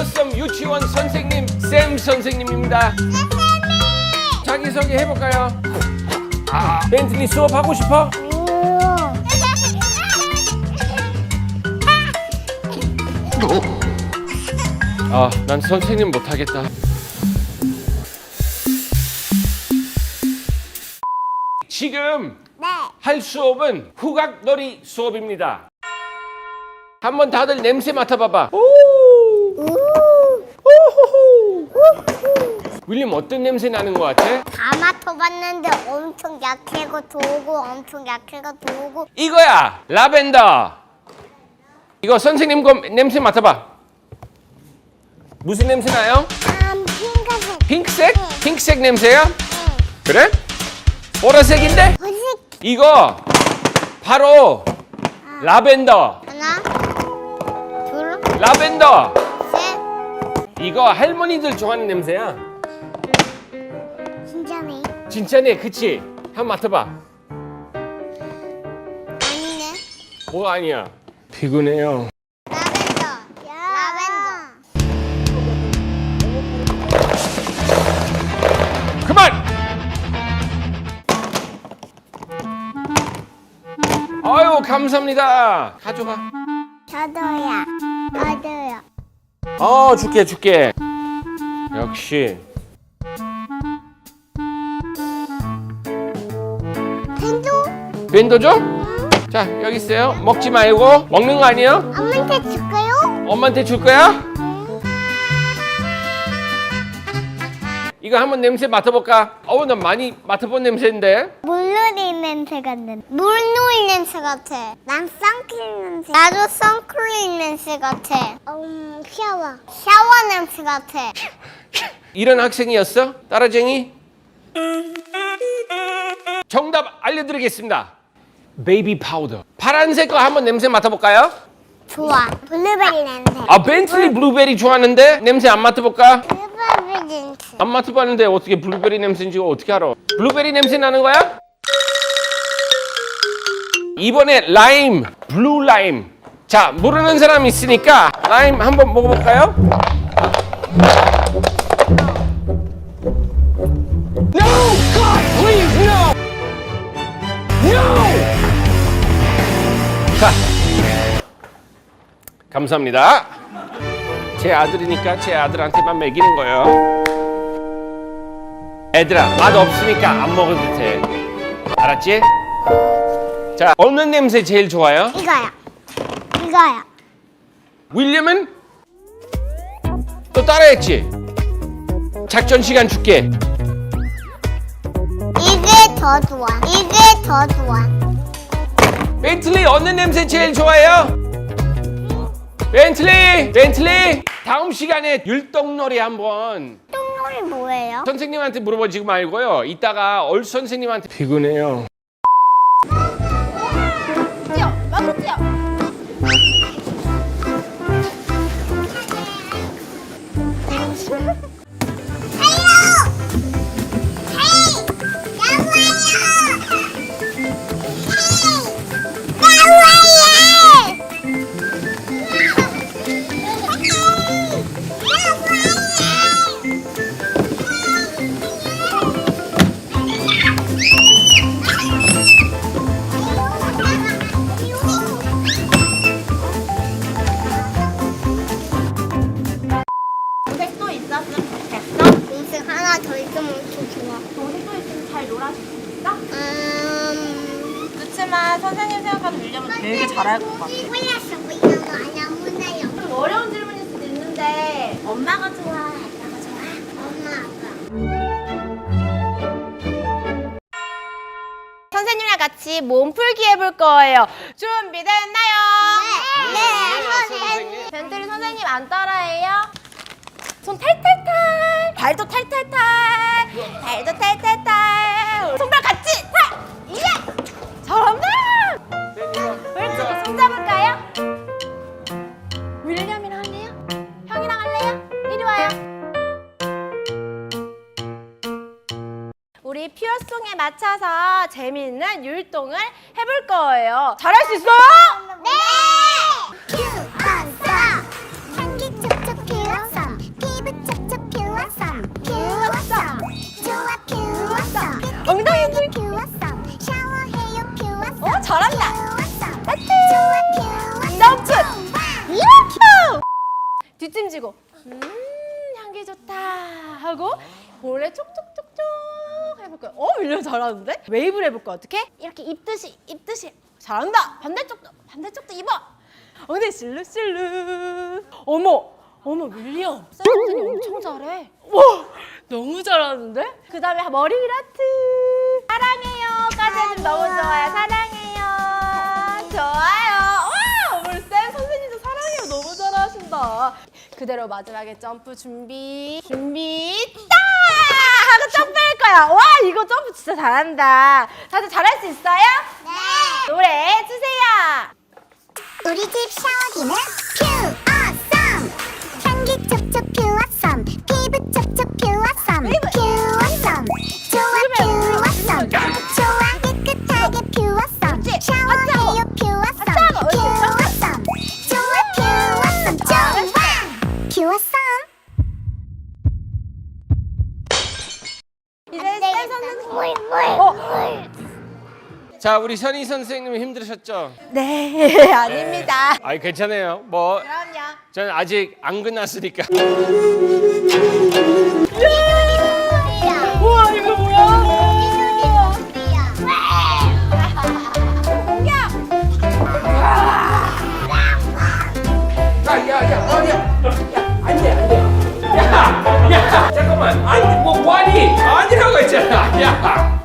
피어썸 유치원 선생님 쌤 선생님입니다. 자기 소개 해볼까요? 아, 벤틀리 수업 하고 싶어? 아, 난 선생님 못하겠다. 지금 네. 할 수업은 후각놀이 수업입니다. 한번 다들 냄새 맡아봐봐. 윌리엄 어떤 냄새 나는 것 같아? 다 맡아봤는데 엄청 약해고 도고 엄청 약해고 도고 이거야 라벤더. 이거 선생님 거 냄새 맡아봐. 무슨 냄새 나요? 음 핑크색 핑크색? 핑크색 냄새야? 그래? 보라색인데? 보식 이거 바로 라벤더. 하나 둘 라벤더. 셋 이거 할머니들 좋아하는 냄새야. 진짜네 진짜네, 그치? 한번 맡아봐. 아니네 뭐가 아니야? 피곤해요. 라벤더 라벤더 그만! 아유, 감사합니다. 가져가. 저도야 저도요 어, 줄게, 줄게. 역시. 벤더 좀? 자, 여기 있어요. 먹지 말고. 먹는 거 아니에요? 엄마한테 줄까요? 엄마한테 줄 거야? 이거 한번 냄새 맡아볼까? 어우, 나 많이 맡아본 냄새인데. 물놀이 냄새 같는 물놀이 냄새 같아 난 선크림 냄새 나도 선크림 냄새 같아 음 샤워 샤워 냄새 같아 이런 학생이었어? 따라쟁이? 정답 알려드리겠습니다. 베이비 파우더. 파란색 거 한번 냄새 맡아볼까요? 좋아 블루베리 냄새 아, 벤틀리 블루베리 좋아하는데 냄새 안 맡아볼까? 블루베리 냄새 안 맡아봤는데 어떻게 블루베리 냄새인지 어떻게 알아? 블루베리 냄새 나는 거야? 이번에 라임, 블루 라임. 자, 모르는 사람 있으니까 라임 한번 먹어볼까요? No, God, please, no, no. 자, 감사합니다. 제 아들이니까 제 아들한테만 먹이는 거예요. 애들아, 맛 없으니까 안 먹어도 돼. 알았지? 자, 어느 냄새 제일 좋아요? 이거야 이거야 윌리엄은 또 따라했지? 작전 시간 줄게. 이게 더 좋아 이게 더 좋아 벤틀리 어느 냄새 제일 좋아해요? 벤틀리, 벤틀리. 다음 시간에 율동놀이 한번 똥놀이 뭐예요? 선생님한테 물어보지 말고요. 이따가 얼 선생님한테 피곤해요. 뛰어 마구 뛰어 선생님 생각하면 되려면 되게 잘할 것 같아. 좀 어려운 질문일 수도 있는데 엄마가 좋아, 아빠가 좋아? 엄마 아빠. 선생님이랑 같이 몸풀기 해볼 거예요. 준비됐나요? 네, 선생님. 벤틀리 선생님 안 따라해요? 손 탈탈탈 발도 탈탈탈 발도 탈탈탈 손발 우리 퓨어송에 맞춰서 재미있는 율동을 해볼 거예요. 잘할 수 있어요? 네! 어, 뒷짐지고 음 향기 좋다 하고 볼에 촉촉촉촉 해볼까요? 어? 밀려 잘하는데? 웨이브를 해볼까 어떻게? 이렇게 입듯이 입듯이. 잘한다! 반대쪽도 반대쪽도 입어! 어 근데 실룩실룩 어머 어머 윌리엄. 쌤선생님 엄청 잘해. 와 너무 잘하는데? 그 다음에 머리 위라트. 사랑해요까지 해주면 너무 좋아요. 사랑해요. 좋아요. 와 우리 쌤 선생님도 사랑해요. 너무 잘하신다. 그대로 마지막에 점프 준비. 준비. 딱 하고 점프할 거야. 와 이거 점프 진짜 잘한다. 다들 잘할 수 있어요? 네. 노래 주세요. 우리 집 샤워기는 퓨 어썸. 향기 촉촉 퓨 어썸. 피부 촉촉 퓨 어썸. 퓨 어썸. 좋아 퓨 어썸. 좋아 깨끗하게 퓨 어썸. 샤워해 자 우리 선희 선생님 힘드셨죠? 네, 아닙니다. 아이 괜찮아요. 뭐 그럼요. 저는 아직 안 끝났으니까. 우와 이거 뭐야? 야, 잠깐만 아니 뭐 뭐하니 아니라고 했잖아. 야.